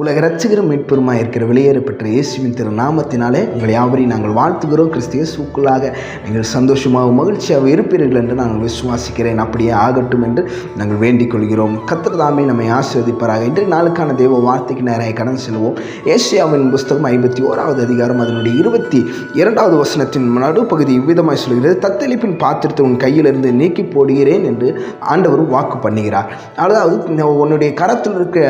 உலக ரட்சகரும் மீட்பெருமாய் இருக்கிற வெளியேறப்பெற்ற இயேசுவின் திரு நாமத்தினாலே உங்களை யாவரையும் நாங்கள் வாழ்த்துகிறோம். கிறிஸ்து இயேசுக்குள்ளாக நீங்கள் சந்தோஷமாகவும் மகிழ்ச்சியாக இருப்பீர்கள் என்று நாங்கள் விசுவாசிக்கிறேன். அப்படியே ஆகட்டும் என்று நாங்கள் வேண்டிக் கொள்கிறோம் கத்திரதாமே நம்மை ஆசிர்வதிப்பாராக. இன்று நாளுக்கான தெய்வ வார்த்தைக்கு நேராக கடந்து செல்வோம். ஏசியாவின் புஸ்தகம் ஐம்பத்தி ஓராவது அதிகாரம் அதனுடைய இருபத்தி இரண்டாவது வசனத்தின் நடுப்பகுதி இவ்விதமாய் சொல்கிறது தத்தளிப்பின் பாத்திரத்தை உன் கையிலிருந்து நீக்கி போடுகிறேன் என்று ஆண்டவர் வாக்கு பண்ணுகிறார். அதாவது உன்னுடைய கரத்தில் இருக்க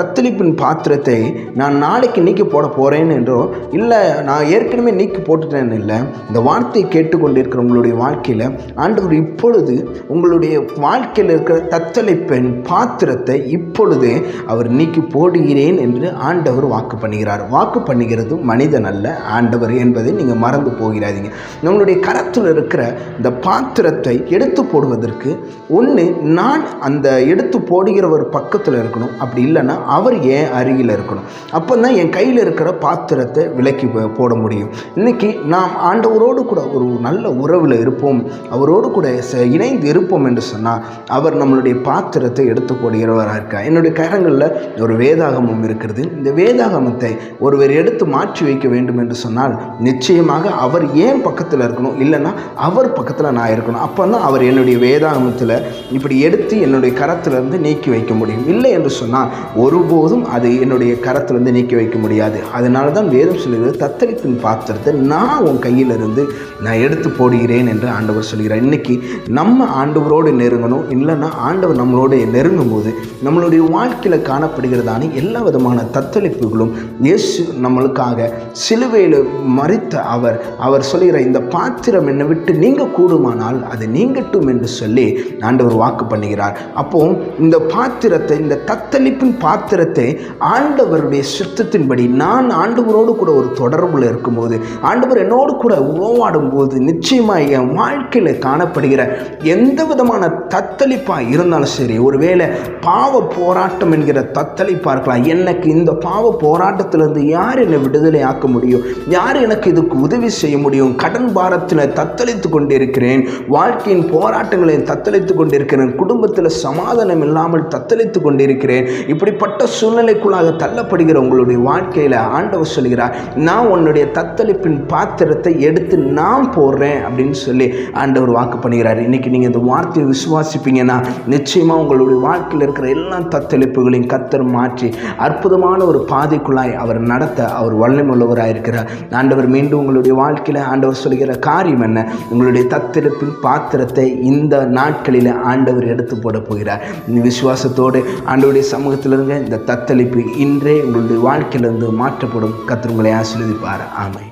தத்தளிப்பின் பாத்திரத்தை நான் நாளைக்கு நீக்கி போட போகிறேன் என்றோ இல்லை நான் ஏற்கனவே நீக்கி போட்டுட்டேன்னு இல்லை இந்த வார்த்தையை கேட்டுக்கொண்டிருக்கிற உங்களுடைய வாழ்க்கையில் ஆண்டவர் இப்பொழுது உங்களுடைய வாழ்க்கையில் இருக்கிற தத்தளிப்பின் பாத்திரத்தை இப்பொழுதே அவர் நீக்கி போடுகிறேன் என்று ஆண்டவர் வாக்கு பண்ணுகிறார். வாக்கு பண்ணுகிறது மனிதன் அல்ல ஆண்டவர் என்பதை நீங்கள் மறந்து போகிறாதீங்க. நம்மளுடைய கரத்தில் இருக்கிற இந்த பாத்திரத்தை எடுத்து போடுவதற்கு ஒன்று நான் அந்த எடுத்து போடுகிறவர் பக்கத்தில் இருக்கணும். அப்படி இல்லைன்னா அவர் ஏன் அருகில் இருக்கணும். அப்போ தான் என் கையில் இருக்கிற பாத்திரத்தை விலக்கி போட முடியும். இன்றைக்கி நாம் ஆண்டவரோடு கூட ஒரு நல்ல உறவில் இருப்போம். அவரோடு கூட ச- இணைந்து இருப்போம் என்று சொன்னால் அவர் நம்மளுடைய பாத்திரத்தை எடுத்து போடுகிறவராக இருக்கார். என்னுடைய கரங்களில் ஒரு வேதாகமம் இருக்கிறது. இந்த வேதாகமத்தை ஒருவர் எடுத்து மாற்றி வைக்க வேண்டும் என்று சொன்னால் நிச்சயமாக அவர் ஏன் பக்கத்தில் இருக்கணும்? இல்லைன்னா அவர் பக்கத்தில் நான் இருக்கணும். அப்போ தான் அவர் என்னுடைய வேதாகமத்தில் இப்படி எடுத்து என்னுடைய கரத்திலிருந்து நீக்கி வைக்க முடியும். இல்லை என்று சொன்னால் ஒருபோதும் அது என்னுடைய கரத்திலிருந்து நீக்கி வைக்க முடியாது. அதனால தான் வேதம் சொல்கிறது தத்தளிப்பின் பாத்திரத்தை நான் உன் கையிலிருந்து நான் எடுத்து போடுகிறேன் என்று ஆண்டவர் சொல்கிறார். இன்னைக்கு நம்ம ஆண்டவரோடு நெருங்கணும். இல்லைன்னா ஆண்டவர் நம்மளோடு நெருங்கும் போது நம்மளுடைய வாழ்க்கையில் காணப்படுகிறதான எல்லா விதமான தத்தளிப்புகளும் இயேசு நம்மளுக்காக சிலுவையில் மறித்த அவர் அவர் சொல்கிற இந்த பாத்திரம் என்னை விட்டு நீங்கள் கூடுமானால் அது நீங்கட்டும் என்று சொல்லி ஆண்டவர் வாக்கு பண்ணுகிறார். அப்போ இந்த பாத்திரத்தை இந்த தத்தளிப்பின் பாத்திரத்தை ஆண்டவருடைய சித்தத்தின்படி நான் ஆண்டவரோடு கூட ஒரு தொடர்பில் இருக்கும்போது ஆண்டவர் என்னோடு கூட உறவாடும் போது நிச்சயமாக என் வாழ்க்கையில் காணப்படுகிற எந்த விதமான தத்தளிப்பாக இருந்தாலும் சரி ஒருவேளை பாவ போராட்டம் என்கிற தத்தளிப்பாக இருக்கலாம். எனக்கு இந்த பாவ போராட்டத்திலிருந்து யார் என்னை விடுதலை ஆக்க முடியும்? யார் எனக்கு இதுக்கு உதவி செய்ய முடியும்? கடன் பாரத்தில் தத்தளித்து கொண்டிருக்கிறேன் வாழ்க்கையின் போராட்டங்களை தத்தளித்து கொண்டிருக்கிறேன் குடும்பத்தில் சமாதானம் இல்லாமல் தத்தளித்து கொண்டிருக்கிறேன் இப்படிப்பட்ட சூழ்நிலை சூழ்நிலைக்குள்ளாக தள்ளப்படுகிற உங்களுடைய வாழ்க்கையில் ஆண்டவர் சொல்கிறார் நான் உன்னுடைய தத்தளிப்பின் பாத்திரத்தை எடுத்து நான் போடுறேன் அப்படின்னு சொல்லி ஆண்டவர் வாக்கு பண்ணுகிறார். இன்னைக்கு நீங்கள் இந்த வார்த்தையை விசுவாசிப்பீங்கன்னா நிச்சயமாக உங்களுடைய வாழ்க்கையில் இருக்கிற எல்லா தத்தளிப்புகளையும் கத்தர் மாற்றி அற்புதமான ஒரு பாதைக்குள்ளாய் அவர் நடத்த அவர் வல்லமுள்ளவராக இருக்கிறார். ஆண்டவர் மீண்டும் உங்களுடைய வாழ்க்கையில் ஆண்டவர் சொல்கிற காரியம் என்ன? உங்களுடைய தத்தெடுப்பின் பாத்திரத்தை இந்த நாட்களில் ஆண்டவர் எடுத்து போட போகிறார். இந்த விசுவாசத்தோடு ஆண்டவருடைய சமூகத்தில் இருங்க இந்த தலைப்பு இன்றே உங்களுடைய வாழ்க்கையிலிருந்து மாற்றப்படும். கத்தர் உங்களை ஆசீர்வதிப்பார் ஆமை